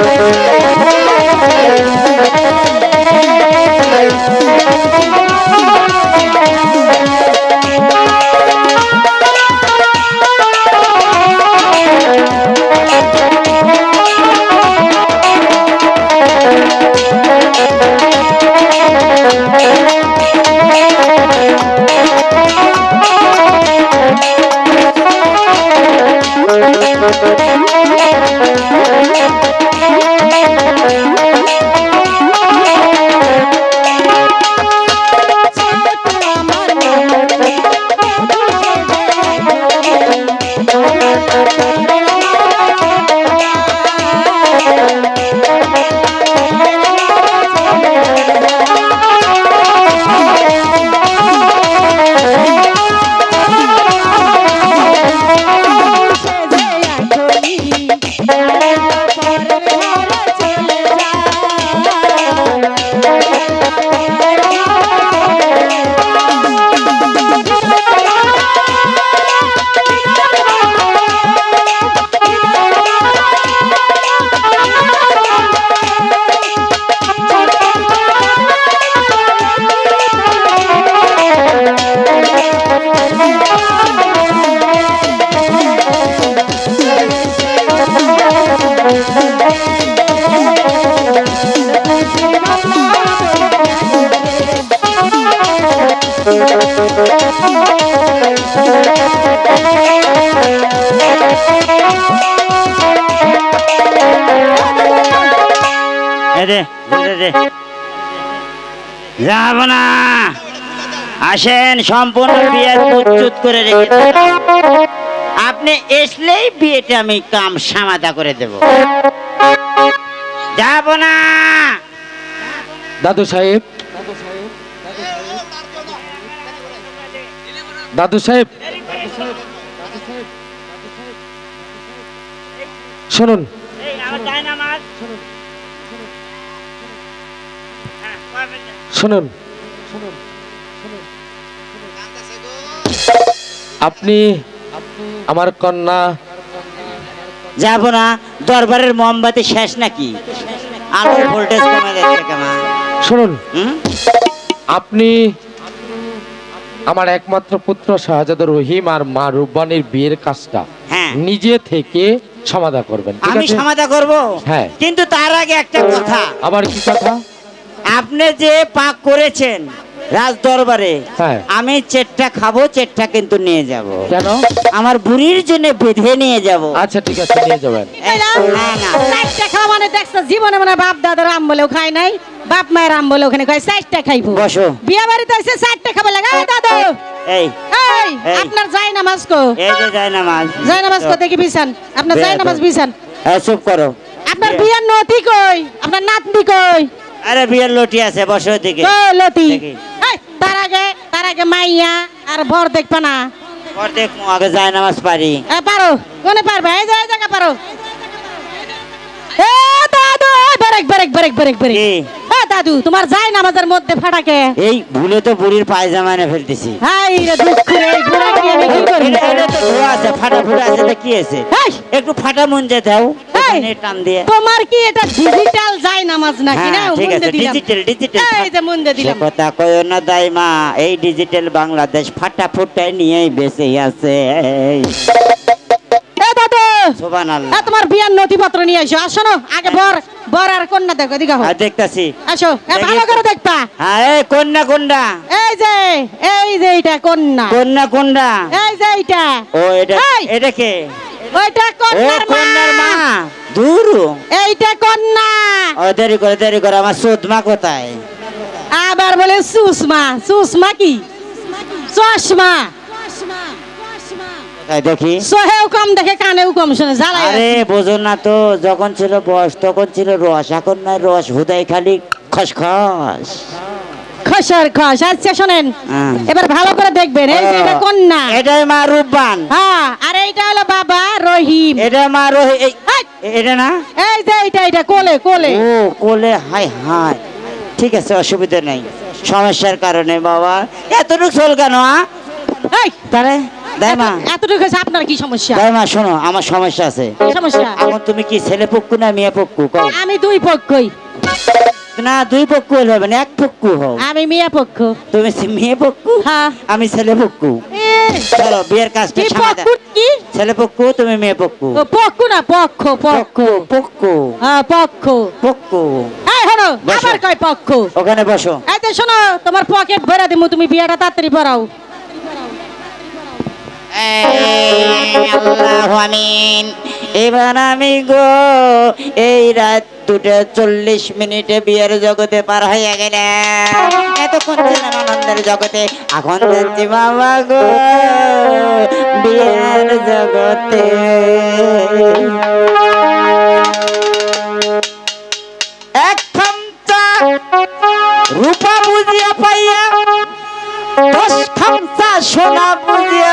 এই দে, যাব না। আসেন, সম্পূর্ণ বিয়ে প্রস্তুত করে রেখেছি। আপনি এসলেই বিয়েটা আমি কাম সামাদা করে দেব। যাব না। দাদু সাহেব। দাদু সাহেব। শুনুন। হ্যাঁ, শুনুন আপনি আমার কন্যা। যাব না দরবারের মোমবাতি শেষ নাকি? আলোর ভোল্টেজ কমে যাচ্ছে কেমন? শুনুন। আপনি আমার একমাত্র পুত্র শাহজাদা রহিম আর মা রুব্বানির বিয়ের কাজটা হ্যাঁ। নিজে থেকে সমাধা করবেন আমি সমাধা করব? হ্যাঁ। কিন্তু তার আগে একটা কথা। আবার কি কথা? আপনি যে পাক করেছেন রাজ দরবারে হ্যাঁ। আমি চেটটা খাব চেটটা কিন্তু নিয়ে যাব। কেন? আমার বুড়ির জন্য বেঁধে নিয়ে যাব। আচ্ছা ঠিক আছে নিয়ে যাবেন। না না। দেখছ জীবনে মানে বাপ দাদার আম বলেও খায় নাই বাপ মায়ের আম বলে ওখানে খায় চারটা খাইবো। বসো। বিয়ে বাড়িতে এসে চারটা খাবে লাগা। দাদু। এই। আপনার যাই নামাজ কো? এই যে যায় নামাজ যাই নামাজ কো দেখি বিছান। আপনার যাই নামাজ বিছান। চুপ করো। আপনার বিয়ের নতি কই? আপনার নাতনি কই? আরে বিয়ের লটি আছে বসো দেখি। এই, তার আগে তার আগে মাইয়া আর বর দেখবা না। পর দেখ আগে যায় নামাজ পারি। এ, পারো। কোনে পারবে? এই জায়গা পারো এ দাদু break break break break break কি? দাদু তোমার নামাজের মধ্যে ফাটাকে? এই ভুলে তো বুড়ির পায়জামা এনে ফেলতেছি। হাই রে দুঃখ রে বুড়া কি আমি কি করি? এটা- তো ধোয়া আছে ফাটা ফুটা আছে এটা কি আছে? একটু ফাটা মুঞ্জে দাও এই, টান দিয়ে। তোমার কি এটা ডিজিটাল যাই নামাজ নাকি? না হ্যাঁ ঠিক আছে ডিজিটাল ডিজিটাল এই যে মুন্দে সে দিলাম। কথা কইও না দাইমা এই ডিজিটাল বাংলাদেশ ফাটা ফুটাই নিয়েই বেঁচে আছে। তোমার বিয়ার নথিপত্র নিয়ে আসো আসো না। আগে বর বর আর কন্যা দেখো এদিকে হো। দেখতাছি। আসো এ ভালো করে দেখবা। হ্যাঁ এই কন্যা কোনটা? এই যে এই যে এটা কন্যা। কন্যা কোনটা? এই যে এইটা। ও এটা এটা কে? ওইটা কন্যার মা। মা। এইটা কন্যা। ও দেরি করে দেরি করে আমার সুদমা কোথায়? আবার বলে সুষমা। সুষমা কি? চশমা। দেখি। সহেও কম দেখে কানেও কম শুনে জ্বালাই আরে বোঝো না তো যখন ছিল বয়স তখন ছিল রস এখন নয় রস হুদাই খালি খসখস। খসর খস আচ্ছা শোনেন হ্যাঁ। এবার ভালো করে দেখবেন এই যে এটা কন্যা। এটাই মা রূপবান। হ্যাঁ আর এইটা হলো বাবা রহিম। এটা মা রোহি এই হাই! এটা না? এই যে এইটা এইটা কোলে কোলে। ও কোলে হাই হাই। ঠিক আছে অসুবিধা নেই। সমস্যার কারণে বাবা। এতটুকু চল কেন তাহলে দেয় এত- এতটুকু আপনার কি সমস্যা? দেয় শোনো আমার সমস্যা আছে। সমস্যা? এখন তুমি কি ছেলে পক্কু না মেয়ে পক্কু? কও। আমি দুই পক্ষই না দুই পক্কু হলে হবে না এক পক্কু হও। আমি মিয়া পক্ষ তুমি মেয়ে পক্কু? হ্যাঁ। আমি ছেলে পক্কু। চলো বিয়ের কাজটা সামাদা কি? ছেলে পক্কু তুমি মেয়ে পক্কু। পক্ষ না পক্ষ পক্ষ পক্কু পক্কু। হ্যাঁ পক্ষ পক্কু। এই হলো আবার কয় পক্ষ ওখানে বসো। এই তো শোনো তোমার পকেট ভরে দিমু তুমি বিয়াটা তাড়াতাড়ি পড়াও। আল্লাহু আমিন। এবার আমি গো, এই রাত দুটো চল্লিশ মিনিটে বিয়ের জগতে পার হয়ে গেলাম। এতক্ষণ ছিলাম আনন্দের জগতে এখন যাচ্ছি বাবা গো, বিয়ের জগতে। এক খামচা রূপা বুঝিয়া পাইয়া দশ খামচা সোনা বুঝিয়া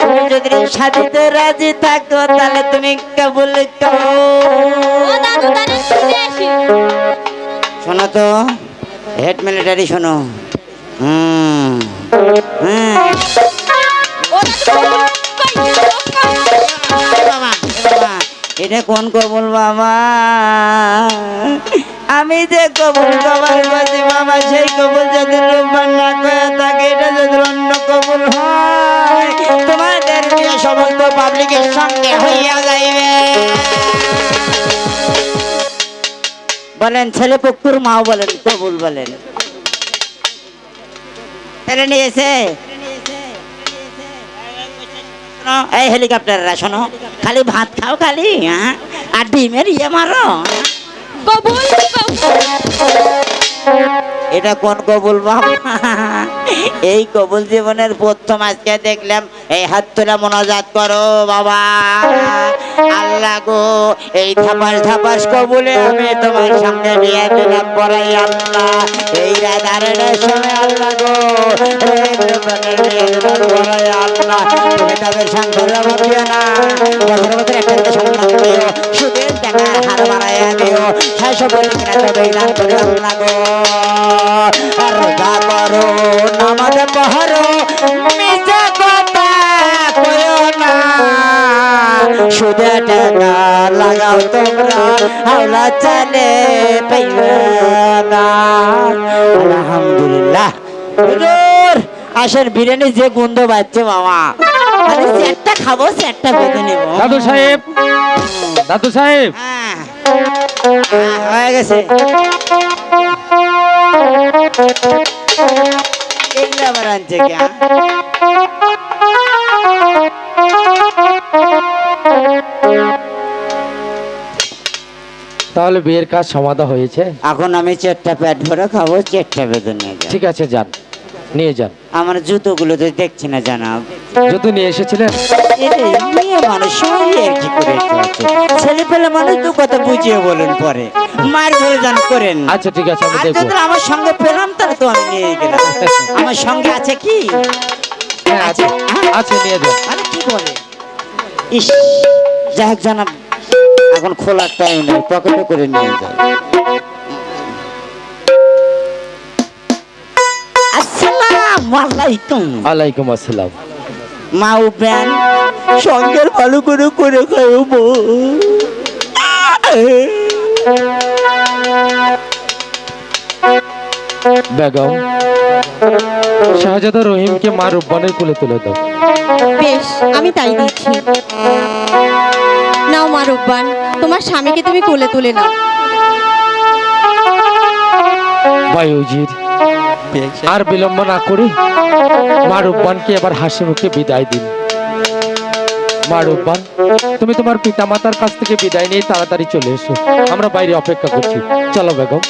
তুমি যদি শাদিতে রাজি থাকো তাহলে তুমি কেবল শোনো তো হেড মিলিটারি শোনো। হুম এটা কোন কবুল বাবা? আমি যে কবুল কবার করছি বাবা সেই কবুল যদি রূপবান না করে থাকে, এটা যদি অন্য কবুল হয়, তোমাদের বিয়ে সমস্ত পাবলিকের সঙ্গে হইয়া যাইবে। বলেন, ছেলে পক্ষুর মাও বলেন, কবুল বলেন। ছেলে নিয়েছে? এই হেলিকপ্টাররা, শোনো, খালি ভাত খাও খালি হ্যাঁ? আর ডিমের ইয়ে মারো কবুল এটা কোন কবুল বাবা? এই কবুল জীবনের প্রথম আজকে দেখলাম, এই হাত তোলা মনোজাত করো বাবা। আল্লাহ গো, এই থাপাস থাপাস কবুলে আমি তোমার সামনে বিয়ে দিলাম পড়াই আল্লাহ। এই রাধারণের সময় আল্লাহ গো আল্লাহ। তাদের দিও না বছর বছর একটা শেষ বলে কিনা তবে দান করে আল্লাহ আর রোজা করো নামাজ পড়ো মিথ্যা কথা কইও না সুদে টাকা লাগাও তোমরা হাওলা চালে পাইবে না আলহামদুলিল্লাহ আসেন বিরিয়ানি যে গন্ধ পাচ্ছে বাবা খালি সেটটা খাব সেটটা বেঁধে নেব। দাদু সাহেব দাদু সাহেব। হ্যাঁ গেছে। এগুলো আবার আনছে কে? তাহলে বিয়ের কাজ সমাধা হয়েছে। এখন আমি চারটা পেট ভরে খাব চারটা বেতন নিয়ে ঠিক আছে যান। নিয়ে যান। আমার জুতোগুলো তো দেখছি না জানাব। জুতো নিয়ে এসেছিলেন? মানুষ কি করে ছেলে পেলে মানুষ তো কথা বুঝিয়ে বলেন পরে। মার ধরে যান করেন আচ্ছা ঠিক আছে আমি আমার সঙ্গে পেলাম তাহলে তো আমি নিয়ে গেলাম। আমার সঙ্গে আছে কি? হ্যাঁ আছে। আছে। নিয়ে যান। আরে কি বলে? ইস জানাব। এখন খোলার টাইম নেই পকেটে করে নিয়ে যায় আলাইকুম। আলাইকুম আসসালাম। মা উবেন সঙ্গের ভালো করে করে খাব বেগম শাহজাদা রহিমকে মা রূপবানের কোলে তুলে দাও। বেশ আমি তাই দিচ্ছি। নাও মা রূপবান তোমার স্বামীকে তুমি কোলে তুলে নাও। বায়ুজির আর বিলম্ব না করে, মা রূপবানকে এবার হাসি মুখে বিদায় দিন। মা রূপবান, তুমি তোমার পিতামাতার কাছ থেকে বিদায় নিয়ে তাড়াতাড়ি চলে এসো। আমরা বাইরে অপেক্ষা করছি। চলো বেগম।